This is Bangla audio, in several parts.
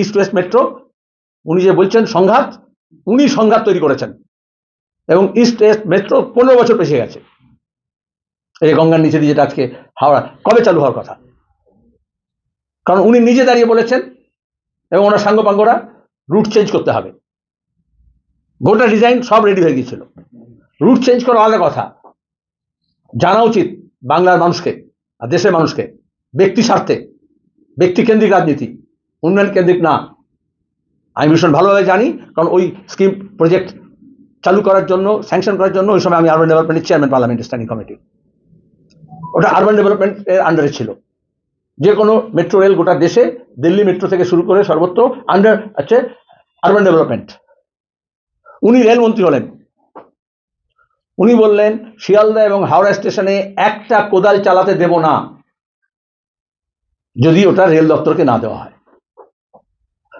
ইস্ট ওয়েস্ট মেট্রো উনি যে বলছেন সংঘাত, উনি সংঘাত তৈরি করেছেন। এবং ইস্ট ওয়েস্ট মেট্রো পনেরো বছর পেছিয়ে গেছে। এই গঙ্গার নিচে দিয়ে যেটা আজকে হাওড়া, কবে চালু হওয়ার কথা? কারণ উনি নিজে দাঁড়িয়ে বলেছেন এবং ওনার সাঙ্গপাঙ্গরা রুট চেঞ্জ করতে হবে। গোটা ডিজাইন সব রেডি হয়ে গিয়েছিল। রুট চেঞ্জ করা আলাদা কথা। জানা উচিত বাংলার মানুষকে আর দেশের মানুষকে, ব্যক্তি স্বার্থে ব্যক্তিকেন্দ্রিক রাজনীতি। উন্নয়ন কেন্দ্রিক না। আমি ভীষণ ভালোভাবে জানি, কারণ ওই স্কিম প্রজেক্ট চালু করার জন্য স্যাংশন করার জন্য ওই সময় আমি আরবান ডেভেলপমেন্টের চেয়ারম্যান পার্লামেন্ট স্ট্যান্ডিং কমিটি ওটা আরবান ডেভেলপমেন্টের আন্ডারে ছিল। যে কোনো মেট্রো রেল গোটা দেশে দিল্লি মেট্রো থেকে শুরু করে সর্বত্র আন্ডার আছে আরবান ডেভেলপমেন্ট উনি রেলমন্ত্রী হলেন। উনি বললেন, শিয়ালদা এবং হাওড়া স্টেশনে একটা কোদাল চালাতে দেব না, যদি ওটা রেল দপ্তরকে না দেওয়া হয়।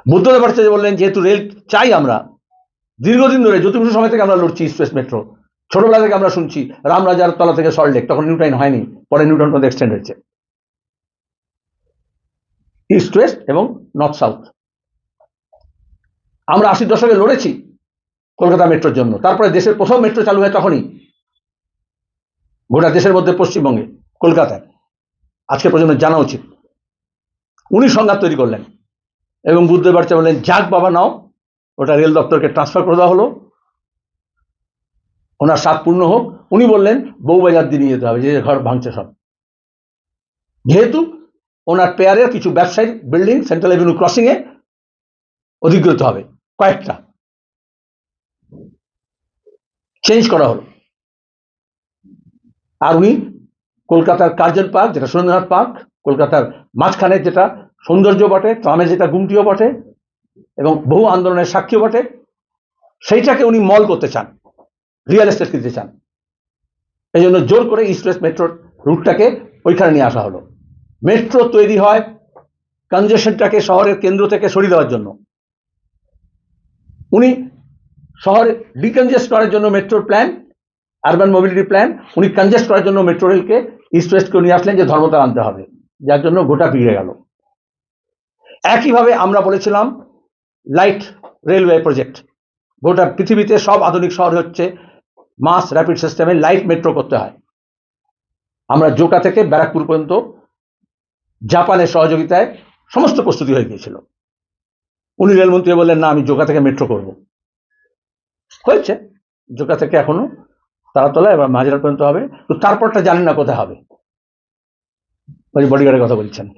বুদ্ধদেব ভট্টাচার্য বললেন, যেহেতু রেল চাই আমরা, দীর্ঘদিন ধরে জ্যোতিপুষ সময় থেকে আমরা লড়ছি ওয়েস্ট মেট্রো ছোটবেলা থেকে আমরা শুনছি রামরাজার তলা থেকে সল্টলেক তখন নিউটাইন হয়নি, পরে নিউটন পর্যন্ত এক্সটেন্ড হয়েছে। ইস্ট ওয়েস্ট এবং নর্থ সাউথ আমরা আশির দশকে লড়েছি কলকাতা মেট্রোর জন্য, তারপরে দেশের প্রথম মেট্রো চালু হয় তখনই গোটা দেশের মধ্যে পশ্চিমবঙ্গে, কলকাতায়। আজকে পর্যন্ত জানা উচিত। উনি সংঘাত তৈরি করলেন। এবং বুদ্ধদেব ভট্টাচার্য বললেন যাক বাবা, নাও। ওটা রেল দপ্তরকে ট্রান্সফার করে দেওয়া হলো। ওনার সাত পূর্ণ হোক। উনি বললেন বউবাজার দিয়ে নিয়ে যেতে হবে, যে ঘর ভাঙছে সব। যেহেতু ওনার পেয়ারের কিছু ব্যবসায়িক বিল্ডিং, সেন্ট্রাল এভিনিউ ক্রসিংয়ে অধিগ্রহিত হবে, কয়েকটা। চেঞ্জ করা হলো। আর উনি কলকাতার কার্জন পার্ক, যেটা সুরেন্দ্রনাথ পার্ক, কলকাতার মাঝখানে যেটা সৌন্দর্য বটে ট্রামের যেটা গুমটিও বটে, এবং বহু আন্দোলনের সাক্ষীও বটে। সেইটাকে উনি মল করতে চান, রিয়েল এস্টেট কিনতে চান। এই জন্য জোর করে ইস্ট মেট্রোর রুটটাকে ওইখানে নিয়ে আসা হলো। মেট্রো তৈরি হয় কনজেশনটাকে শহরের কেন্দ্র থেকে সরিয়ে দেওয়ার জন্য। উনি শহরে ডিকনজেস্ট করার জন্য মেট্রোর প্ল্যান আরবান মোবিলিটি প্ল্যান উনি কনজেস্ট করার জন্য মেট্রো রেলকে ইস্ট ওয়েস্টকে নিয়ে আসলেন যে ধর্মতার আনতে হবে। যার জন্য গোটা বিগড়ে গেল। একইভাবে আমরা বলেছিলাম লাইট রেলওয়ে প্রজেক্ট। গোটা পৃথিবীতে সব আধুনিক শহর হচ্ছে মাস র্যাপিড সিস্টেমে লাইট মেট্রো করতে হয়। আমরা জোকা থেকে ব্যারাকপুর পর্যন্ত জাপানের সহযোগিতায় সমস্ত প্রস্তুতি হয়ে গিয়েছিল। উনি রেলমন্ত্রী বললেন, না, আমি জোকা থেকে মেট্রো করব। হয়েছে। জোকা থেকে এখনও তারাতলা এবার মাঝেরা পর্যন্ত হবে। তো তারপরটা জানেন না কোথায় হবে। বডিগার্ডের কথা বলছেন।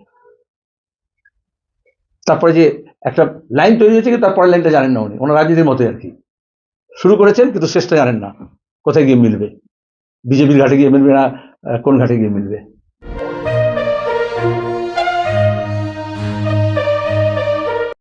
তারপরে যে একটা লাইন তৈরি হয়েছে কিন্তু তারপরে লাইনটা জানেন না উনি। ওনার রাজনীতির মতোই আর কি। শুরু করেছেন কিন্তু শেষটা জানেন না। কোথায় গিয়ে মিলবে? বিজেপির ঘাটে গিয়ে মিলবে না কোন ঘাটে গিয়ে মিলবে?